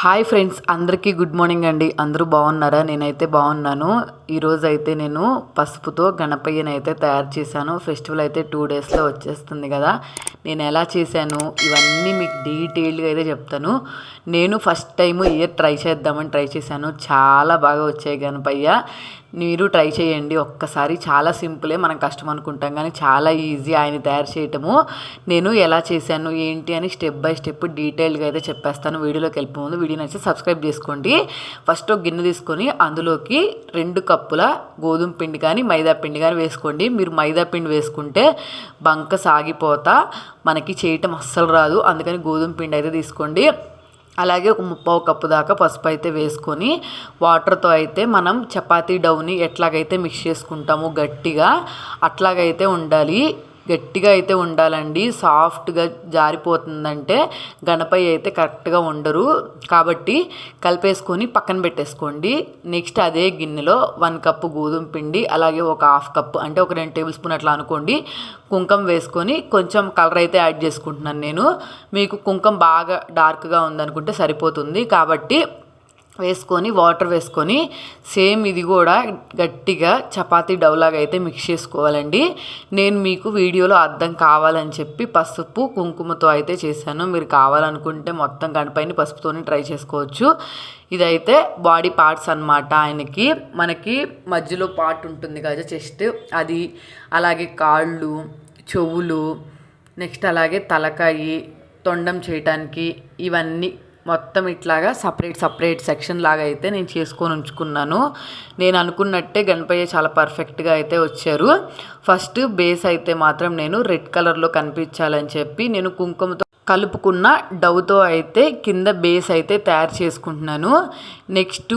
Hi friends అందరికీ good morning అండి. అందరూ బాగున్నారా? నేనైతే బాగున్నాను. ఈరోజు అయితే నేను పసుపుతో గణపయ్యని అయితే తయారు చేశాను. ఫెస్టివల్ అయితే టూ డేస్లో వచ్చేస్తుంది కదా. నేను ఎలా చేశాను? ఇవన్నీ మీకు డీటెయిల్డ్గా అయితే చెప్తాను. నేను ఫస్ట్ టైం ఇయర్ ట్రై చేద్దామని ట్రై చేశాను. చాలా బాగా వచ్చాయి గణపయ్య. మీరు ట్రై చేయండి. ఒక్కసారి చాలా సింపులే మనం కష్టం అనుకుంటాం కానీ చాలా ఈజీ ఆయన తయారు చేయటము. నేను ఎలా చేశాను ఏంటి అని స్టెప్ బై స్టెప్ డీటెయిల్గా అయితే చెప్పేస్తాను. వీడియోలోకి వెళ్ళిపోతుంది వీడియో నచ్చి సబ్స్క్రైబ్ చేసుకోండి. ఫస్ట్ ఒక గిన్నె తీసుకొని అందులోకి రెండు కప్పుల గోధుమ పిండి కానీ మైదా పిండి కానీ వేసుకోండి. మీరు మైదా పిండి వేసుకుంటే బంక సాగిపోతా మనకి చేయటం అస్సలు రాదు. అందుకని గోధుమ పిండి అయితే తీసుకోండి. అలాగే ఒక ముప్పావు కప్పు దాకా పసుపు అయితే వేసుకొని వాటర్తో అయితే మనం చపాతీ డౌని ఎట్లాగైతే మిక్స్ చేసుకుంటామో గట్టిగా అట్లాగైతే ఉండాలి. గట్టిగా అయితే ఉండాలండి. సాఫ్ట్గా జారిపోతుందంటే గణపయ్య అయితే కరెక్ట్గా ఉండరు. కాబట్టి కలిపేసుకొని పక్కన పెట్టేసుకోండి. నెక్స్ట్ అదే గిన్నెలో వన్ కప్పు గోధుమ పిండి అలాగే ఒక హాఫ్ కప్పు అంటే ఒక రెండు టేబుల్ స్పూన్ అట్లా అనుకోండి. కుంకం వేసుకొని కొంచెం కలర్ అయితే యాడ్ చేసుకుంటున్నాను నేను. మీకు కుంకం బాగా డార్క్గా ఉందనుకుంటే సరిపోతుంది. కాబట్టి వేసుకొని వాటర్ వేసుకొని సేమ్ ఇది కూడా గట్టిగా చపాతీ డౌలాగా అయితే మిక్స్ చేసుకోవాలండి. నేను మీకు వీడియోలో అర్థం కావాలని చెప్పి పసుపు కుంకుమతో అయితే చేశాను. మీరు కావాలనుకుంటే మొత్తం గణపైన పసుపుతోనే ట్రై చేసుకోవచ్చు. ఇదైతే బాడీ పార్ట్స్ అనమాట ఆయనకి. మనకి మధ్యలో పార్ట్ ఉంటుంది కదా చెస్ట్. అది అలాగే కాళ్ళు చెవులు నెక్స్ట్ అలాగే తలకాయి తొండం చేయటానికి ఇవన్నీ మొత్తం ఇట్లాగా సపరేట్ సపరేట్ సెక్షన్ లాగా అయితే నేను చేసుకొని ఉంచుకున్నాను. నేను అనుకున్నట్టే గణపయ్య చాలా పర్ఫెక్ట్గా అయితే వచ్చారు. ఫస్ట్ బేస్ అయితే మాత్రం నేను రెడ్ కలర్లో కనిపించాలని చెప్పి నేను కుంకుమతో కలుపుకున్న డవ్తో అయితే కింద బేస్ అయితే తయారు చేసుకుంటున్నాను. నెక్స్ట్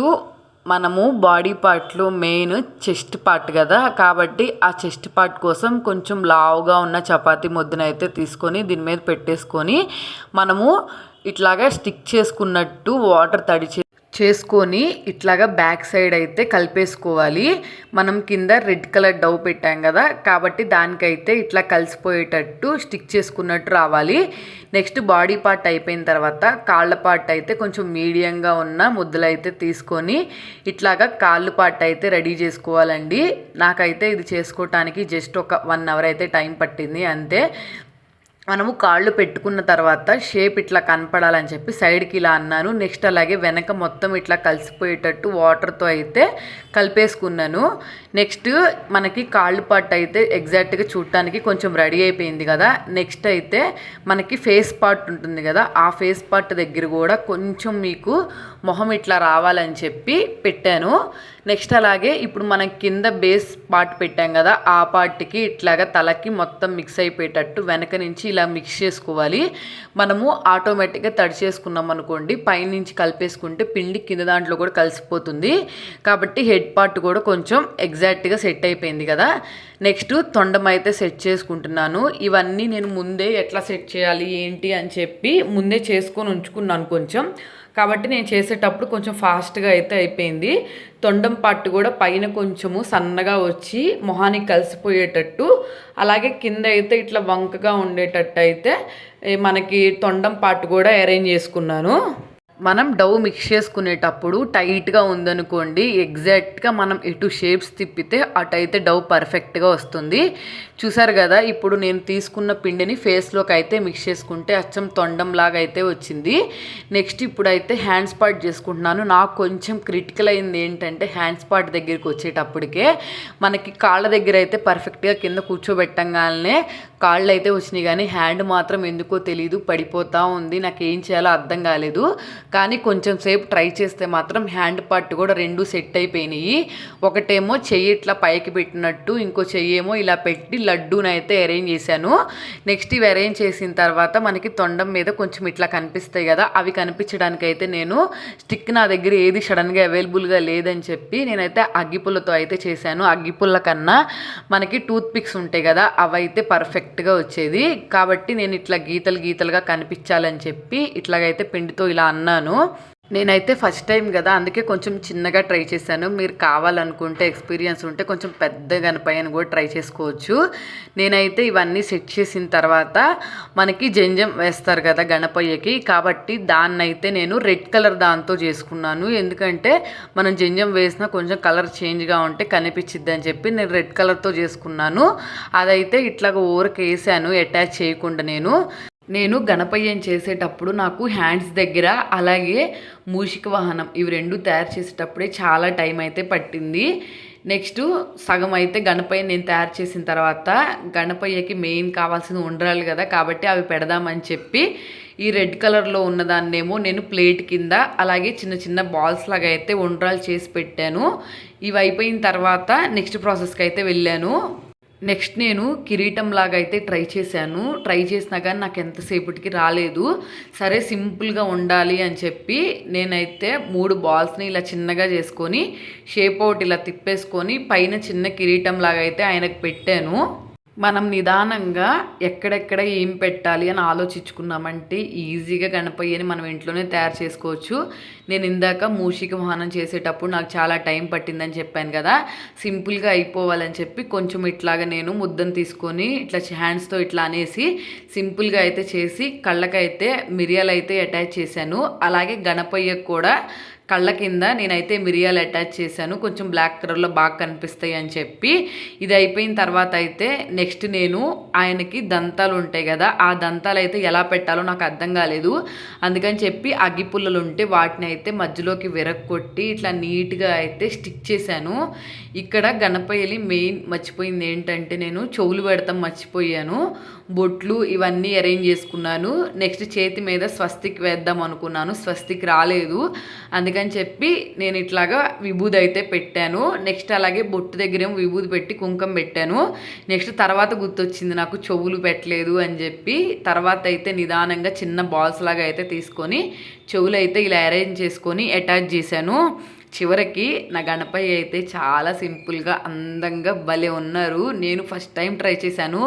మనము బాడీ పార్ట్లో మెయిన్ చెస్ట్ పార్ట్ కదా కాబట్టి ఆ చెస్ట్ పార్ట్ కోసం కొంచెం లావుగా ఉన్న చపాతీ ముద్దనైతే తీసుకొని దీని మీద పెట్టేసుకొని మనము ఇట్లాగా స్టిక్ చేసుకున్నట్టు వాటర్ తడిచే చేసుకొని ఇట్లాగా బ్యాక్ సైడ్ అయితే కలిపేసుకోవాలి. మనం కింద రెడ్ కలర్ డవ్ పెట్టాం కదా కాబట్టి దానికైతే ఇట్లా కలిసిపోయేటట్టు స్టిక్ చేసుకున్నట్టు రావాలి. నెక్స్ట్ బాడీ పార్ట్ అయిపోయిన తర్వాత కాళ్ళ పార్ట్ అయితే కొంచెం మీడియంగా ఉన్న ముద్దలు అయితే తీసుకొని ఇట్లాగా కాళ్ళు పార్ట్ అయితే రెడీ చేసుకోవాలండి. నాకైతే ఇది చేసుకోవటానికి జస్ట్ ఒక వన్ అవర్ అయితే టైం పట్టింది అంతే. మనము కాళ్ళు పెట్టుకున్న తర్వాత షేప్ ఇట్లా కనపడాలని చెప్పి సైడ్కి ఇలా అన్నాను. నెక్స్ట్ అలాగే వెనక మొత్తం ఇట్లా కలిసిపోయేటట్టు వాటర్తో అయితే కలిపేసుకున్నాను. నెక్స్ట్ మనకి కాళ్ళు పార్ట్ అయితే ఎగ్జాక్ట్గా చూడటానికి కొంచెం రెడీ అయిపోయింది కదా. నెక్స్ట్ అయితే మనకి ఫేస్ పార్ట్ ఉంటుంది కదా. ఆ ఫేస్ పార్ట్ దగ్గర కూడా కొంచెం మీకు మొహం ఇట్లా రావాలని చెప్పి పెట్టాను. నెక్స్ట్ అలాగే ఇప్పుడు మనం కింద బేస్ పార్ట్ పెట్టాం కదా ఆ పార్ట్కి ఇట్లాగా తలకి మొత్తం మిక్స్ అయిపోయేటట్టు వెనక నుంచి ఇలా మిక్స్ చేసుకోవాలి. మనము ఆటోమేటిక్గా తడి చేసుకున్నాం అనుకోండి పైనుంచి కలిపేసుకుంటే పిండి కింద దాంట్లో కూడా కలిసిపోతుంది. కాబట్టి హెడ్ పార్ట్ కూడా కొంచెం ఎగ్జాక్ట్గా సెట్ అయిపోయింది కదా. నెక్స్ట్ తొండం అయితే సెట్ చేసుకుంటున్నాను. ఇవన్నీ నేను ముందే ఎట్లా సెట్ చేయాలి ఏంటి అని చెప్పి ముందే చేసుకొని ఉంచుకున్నాను కొంచెం. కాబట్టి నేను చేసేటప్పుడు కొంచెం ఫాస్ట్గా అయితే అయిపోయింది. తొండం పట్టు కూడా పైన కొంచెము సన్నగా వచ్చి మొహానికి కలిసిపోయేటట్టు అలాగే కింద అయితే ఇట్లా వంకగా ఉండేటట్టు అయితే మనకి తొండం పాటు కూడా అరేంజ్ చేసుకున్నాను. మనం డవ్ మిక్స్ చేసుకునేటప్పుడు టైట్గా ఉందనుకోండి ఎగ్జాక్ట్గా మనం ఎటు షేప్స్ తిప్పితే అటైతే డవ్ పర్ఫెక్ట్గా వస్తుంది. చూసారు కదా ఇప్పుడు నేను తీసుకున్న పిండిని ఫేస్లోకి అయితే మిక్స్ చేసుకుంటే అచ్చం తొండంలాగా అయితే వచ్చింది. నెక్స్ట్ ఇప్పుడైతే హ్యాండ్ స్పాట్ చేసుకుంటున్నాను. నాకు కొంచెం క్రిటికల్ అయింది ఏంటంటే హ్యాండ్ స్పాట్ దగ్గరికి వచ్చేటప్పటికే మనకి కాళ్ళ దగ్గర అయితే పర్ఫెక్ట్గా కింద కూర్చోబెట్టంగానే కాళ్ళు అయితే వచ్చినాయి. కానీ హ్యాండ్ మాత్రం ఎందుకో తెలియదు పడిపోతూ ఉంది. నాకు ఏం చేయాలో అర్థం కాలేదు. కానీ కొంచెం సేపు ట్రై చేస్తే మాత్రం హ్యాండ్ పార్ట్ కూడా రెండు సెట్ అయిపోయినాయి. ఒకటేమో చెయ్యి ఇట్లా పైకి పెట్టినట్టు ఇంకో చెయ్యి ఏమో ఇలా పెట్టి లడ్డూని అయితే అరేంజ్ చేశాను. నెక్స్ట్ ఇవి అరేంజ్ చేసిన తర్వాత మనకి తొండం మీద కొంచెం ఇట్లా కనిపిస్తాయి కదా అవి కనిపించడానికి అయితే నేను స్టిక్ నా దగ్గర ఏది సడన్గా అవైలబుల్గా లేదని చెప్పి నేనైతే అగ్గిపుల్లతో అయితే చేశాను. అగ్గిపుల్ల కన్నా మనకి టూత్ పిక్స్ ఉంటాయి కదా అవైతే పర్ఫెక్ట్గా వచ్చేది. కాబట్టి నేను ఇట్లా గీతలు గీతలుగా కనిపించాలని చెప్పి ఇట్లాగైతే పిండితో ఇలా అన్నాను. నేనైతే ఫస్ట్ టైం కదా అందుకే కొంచెం చిన్నగా ట్రై చేశాను. మీరు కావాలనుకుంటే ఎక్స్పీరియన్స్ ఉంటే కొంచెం పెద్ద గణపయ్యని కూడా ట్రై చేసుకోవచ్చు. నేనైతే ఇవన్నీ సెట్ చేసిన తర్వాత మనకి జంజం వేస్తారు కదా గణపయ్యకి. కాబట్టి దాన్నైతే నేను రెడ్ కలర్ దాంతో చేసుకున్నాను. ఎందుకంటే మనం జంజం వేసినా కొంచెం కలర్ చేంజ్గా ఉంటే కనిపించిద్ది అని చెప్పి నేను రెడ్ కలర్తో చేసుకున్నాను. అదైతే ఇట్లాగ ఊరకేసాను వేసాను అటాచ్ చేయకుండా నేను. నేను గణపయ్యం చేసేటప్పుడు నాకు హ్యాండ్స్ దగ్గర అలాగే మూషిక వాహనం ఇవి రెండు తయారు చేసేటప్పుడే చాలా టైం అయితే పట్టింది. నెక్స్ట్ సగం అయితే గణపయ్య నేను తయారు చేసిన తర్వాత గణపయ్యకి మెయిన్ కావాల్సిన ఉండరాలు కదా కాబట్టి అవి పెడదామని చెప్పి ఈ రెడ్ కలర్లో ఉన్నదాన్నేమో నేను ప్లేట్ కింద అలాగే చిన్న చిన్న బాల్స్ లాగా అయితే ఉండ్రాలు చేసి పెట్టాను. ఇవి అయిపోయిన తర్వాత నెక్స్ట్ ప్రాసెస్కి అయితే వెళ్ళాను. నెక్స్ట్ నేను కిరీటం లాగా అయితే ట్రై చేశాను. ట్రై చేసినా కానీ నాకు ఎంతసేపటికి రాలేదు. సరే సింపుల్గా ఉండాలి అని చెప్పి నేనైతే మూడు బాల్స్ని ఇలా చిన్నగా చేసుకొని షేప్ అవుట్ ఇలా తిప్పేసుకొని పైన చిన్న కిరీటం లాగా అయితే ఆయనకు పెట్టాను. మనం నిదానంగా ఎక్కడెక్కడ ఏం పెట్టాలి అని ఆలోచించుకున్నామంటే ఈజీగా గణపయ్యని మనం ఇంట్లోనే తయారు చేసుకోవచ్చు. నేను ఇందాక మూషిక వాహనం చేసేటప్పుడు నాకు చాలా టైం పట్టిందని చెప్పాను కదా. సింపుల్గా అయిపోవాలని చెప్పి కొంచెం ఇట్లాగా నేను ముద్దను తీసుకొని ఇట్లా హ్యాండ్స్తో ఇట్లా అనేసి సింపుల్గా అయితే చేసి కళ్ళకైతే మిరియాలు అయితే అటాచ్ చేశాను. అలాగే గణపయ్యకు కూడా కళ్ళ కింద నేనైతే మిరియాలు అటాచ్ చేశాను. కొంచెం బ్లాక్ కలర్లో బాగా కనిపిస్తాయి అని చెప్పి. ఇది అయిపోయిన తర్వాత అయితే నెక్స్ట్ నేను ఆయనకి దంతాలు ఉంటాయి కదా ఆ దంతాలు అయితే ఎలా పెట్టాలో నాకు అర్థం కాలేదు. అందుకని చెప్పి అగ్గిపుల్లలు ఉంటే వాటిని అయితే మధ్యలోకి విరక్కొట్టి ఇట్లా నీట్గా అయితే స్టిక్ చేశాను. ఇక్కడ గణపయ్యలి మెయిన్ మర్చిపోయింది ఏంటంటే నేను చెవులు పెడతాం మర్చిపోయాను. బొట్లు ఇవన్నీ అరేంజ్ చేసుకున్నాను. నెక్స్ట్ చేతి మీద స్వస్తిక్ వేద్దాం అనుకున్నాను. స్వస్తిక్ రాలేదు. అందుకని చెప్పి నేను ఇట్లాగా విభూది అయితే పెట్టాను. నెక్స్ట్ అలాగే బొట్టు దగ్గర విభూది పెట్టి కుంకం పెట్టాను. నెక్స్ట్ తర్వాత గుర్తొచ్చింది నాకు చెవులు పెట్టలేదు అని చెప్పి. తర్వాత అయితే నిదానంగా చిన్న బాల్స్ లాగా అయితే తీసుకొని చెవులు అయితే ఇలా అరేంజ్ చేసుకొని అటాచ్ చేశాను. చివరికి నా గణపయ్య అయితే చాలా సింపుల్గా అందంగా భలే ఉన్నారు. నేను ఫస్ట్ టైం ట్రై చేశాను.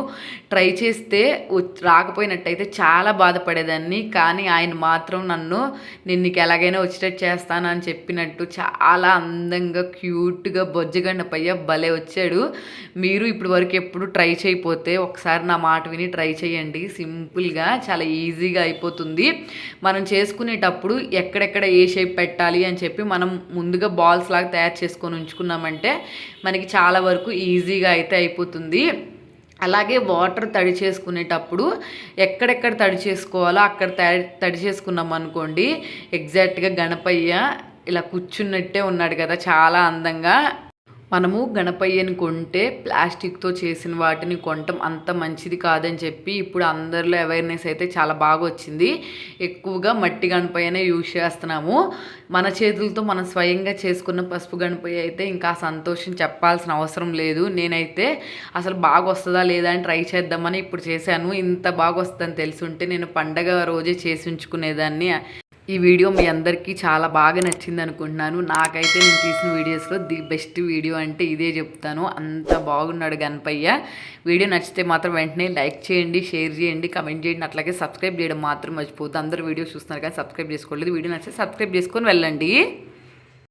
ట్రై చేస్తే రాకపోయినట్టయితే చాలా బాధపడేదాన్ని. కానీ ఆయన మాత్రం నన్ను నేను నీకు ఎలాగైనా వచ్చేటట్టు చేస్తాను అని చెప్పినట్టు చాలా అందంగా క్యూట్గా బొజ్జగండపయ్య భలే వచ్చాడు. మీరు ఇప్పుడు వరకు ఎప్పుడు ట్రై చేయకపోతే ఒకసారి నా మాట విని ట్రై చేయండి. సింపుల్గా చాలా ఈజీగా అయిపోతుంది. మనం చేసుకునేటప్పుడు ఎక్కడెక్కడ ఏ షేప్ పెట్టాలి అని చెప్పి మనం ముందు ముందుగా బాల్స్ లాగా తయారు చేసుకొని ఉంచుకున్నామంటే మనకి చాలా వరకు ఈజీగా అయితే అయిపోతుంది. అలాగే వాటర్ తడి చేసుకునేటప్పుడు ఎక్కడెక్కడ తడి చేసుకోవాలో అక్కడ తడి తడి చేసుకున్నాం అనుకోండి ఎగ్జాక్ట్గా గణపయ్య ఇలా కూర్చున్నట్టే ఉన్నాడు కదా చాలా అందంగా. మనము గణపయ్యని కొంటే ప్లాస్టిక్తో చేసిన వాటిని కొనటం అంత మంచిది కాదని చెప్పి ఇప్పుడు అందరిలో అవేర్నెస్ అయితే చాలా బాగా వచ్చింది ఎక్కువగా మట్టి గణపయ్యనే యూజ్ చేస్తున్నాము. మన చేతులతో మనం స్వయంగా చేసుకున్న పసుపు గణపయ్య అయితే ఇంకా సంతోషం చెప్పాల్సిన అవసరం లేదు. నేనైతే అసలు బాగా వస్తుందా లేదా అని ట్రై చేద్దామని ఇప్పుడు చేశాను. ఇంత బాగా వస్తుందని తెలిసి ఉంటే నేను పండగ రోజే చేసి ఉంచుకునేదాన్ని. ఈ వీడియో మీ అందరికీ చాలా బాగా నచ్చింది అనుకుంటున్నాను. నాకైతే నేను తీసిన వీడియోస్లో ది బెస్ట్ వీడియో అంటే ఇదే చెప్తాను. అంత బాగున్నాడు గణపయ్య. వీడియో నచ్చితే మాత్రం వెంటనే లైక్ చేయండి షేర్ చేయండి కమెంట్ చేయండి. అట్లాగే సబ్స్క్రైబ్ చేయడం మాత్రం మర్చిపోతుంది అందరు వీడియో చూస్తున్నారు కానీ సబ్స్క్రైబ్ చేసుకోలేదు. వీడియో నచ్చితే సబ్స్క్రైబ్ చేసుకొని వెళ్ళండి.